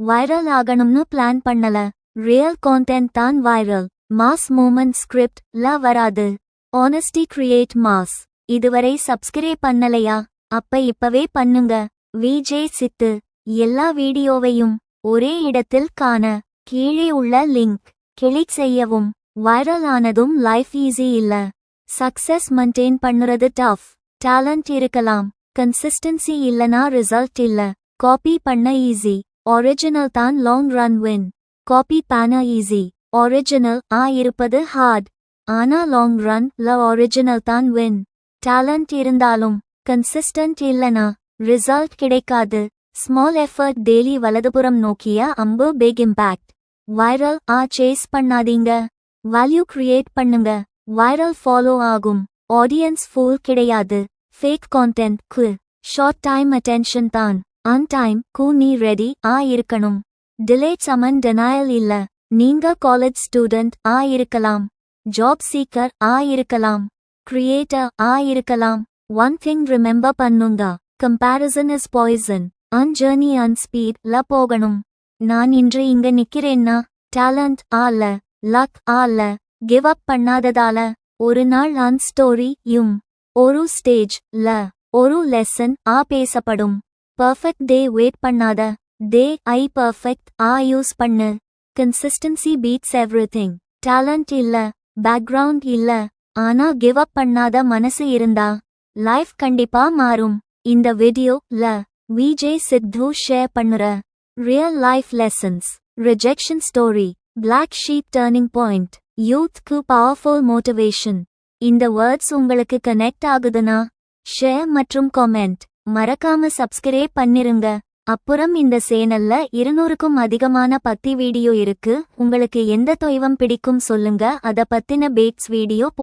Viral ஆகணும்னு plan பண்ணல. Real content தான் வைரல் மாஸ் மூமெண்ட் ஸ்கிரிப்ட் ல வராது. ஆனஸ்டி கிரியேட் மாஸ் இதுவரை சப்ஸ்கிரைப் பண்ணலையா? அப்ப இப்பவே பண்ணுங்க. விஜே சித்து. எல்லா வீடியோவையும் ஒரே இடத்தில் காண கீழே உள்ள லிங்க் கிளிக் செய்யவும். வைரல் ஆனதும் லைஃப் ஈஸி இல்ல. சக்சஸ் மெயின்டைன் பண்ணுறது டஃப் டேலண்ட் இருக்கலாம். கன்சிஸ்டன்சி இல்லனா ரிசல்ட் இல்ல. காப்பி பண்ண ஈஸி ஒரிஜினல் தான் லாங் ரன் வின் காப்பி பேனா ஈஸி ஒரிஜினல் ஆ இருப்பது ஹார்ட் ஆனா லாங் ரன் ல ஒரிஜினல் தான் வின் டேலண்ட் இருந்தாலும் கன்சிஸ்டன்ட் இல்லனா ரிசல்ட் கிடைக்காது. ஸ்மால் எஃபர்ட் டெய்லி வலதுபுறம் நோக்கிய அம்பு பிக் இம்பாக்ட் வைரல் ஆ சேஸ் பண்ணாதீங்க. வேல்யூ கிரியேட் பண்ணுங்க. வைரல் ஃபாலோ ஆகும். ஆடியன்ஸ் ஃபுல் கிடையாது. ஃபேக் கான்டென்ட் கு ஷார்ட் டைம் அட்டென்ஷன் தான். அன் டைம் கூ நீ ரெடி ஆ இருக்கணும் டிலேட் சமன் டெனாயல் இல்ல. நீங்க காலேஜ் ஸ்டூடெண்ட் ஆ இருக்கலாம் ஜாப் சீக்கர் ஆ இருக்கலாம் கிரியேட்டர் ஆ இருக்கலாம் ஒன் திங் ரிமெம்பர் பண்ணுங்க. Comparison is poison own journey own speed ல போகணும். நான் இன்று இங்க நிக்கிறேன்னா? டேலண்ட் ஆல. லக் ஆல. கிவ் அப் பண்ணாததால. ஒரு நாள் அன் ஸ்டோரி யும். ஒரு ஸ்டேஜ் ல. ஒரு லெசன் ஆ பேசப்படும். பர்ஃபெக்ட் டே வெயிட் பண்ணாத. டே ஐ பர்ஃபெக்ட் ஆ யூஸ் பண்ணு. கன்சிஸ்டன்சி பீட்ஸ் எவ்ரிதிங் டேலண்ட் இல்ல. பேக்ரவுண்ட் இல்ல. ஆனா கிவ் அப் பண்ணாத மனசு இருந்தா. லைஃப் கண்டிப்பா மாறும். இந்த வீடியோ ல விஜய் சித்து ஷேர் பண்ணுற. Real life lessons rejection story black sheep turning point யூத்க்கு powerful motivation இந்த வேர்ட்ஸ் உங்களுக்கு கனெக்ட் ஆகுதுன்னா ஷேர் மற்றும் காமெண்ட் மறக்காம சப்ஸ்கிரைப் பண்ணிருங்க. அப்புறம் இந்த சேனல்ல இருநூறுக்கும் அதிகமான பத்தி வீடியோ இருக்கு. உங்களுக்கு எந்த தொய்வம் பிடிக்கும் சொல்லுங்க. அத பத்தின பேட்ஸ் வீடியோ